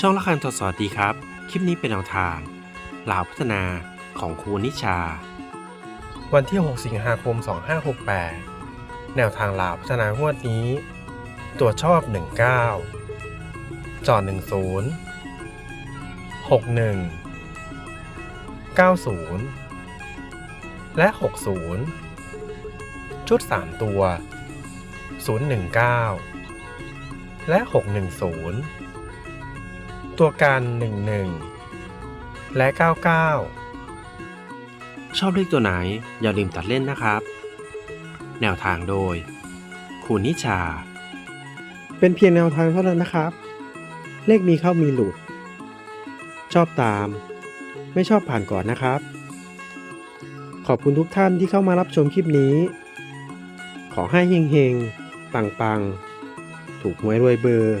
ช่องละคันทดสอบดีครับ คลิปนี้เป็นแนวทางลาวพัฒนาของครูนิชา วันที่ 6 สิงหาคม 2568 แนวทางลาวพัฒนางวดนี้ ตัวชอบ 19 จอด 10 61 90 และ 60 ชุด 3 ตัว 019 และ 610 ตัวการ 11 และ 99 ชอบเลขตัวไหนอย่าลืมตัดเล่นนะครับ แนวทางโดยครูนิชา เป็นเพียงแนวทางเท่านั้นนะครับ เลขมีเข้ามีหลุด ชอบตาม ไม่ชอบผ่านก่อนนะครับ ขอบคุณทุกท่านที่เข้ามารับชมคลิปนี้ ขอให้เฮงๆ ปังๆ ถูกหวยรวยเบอร์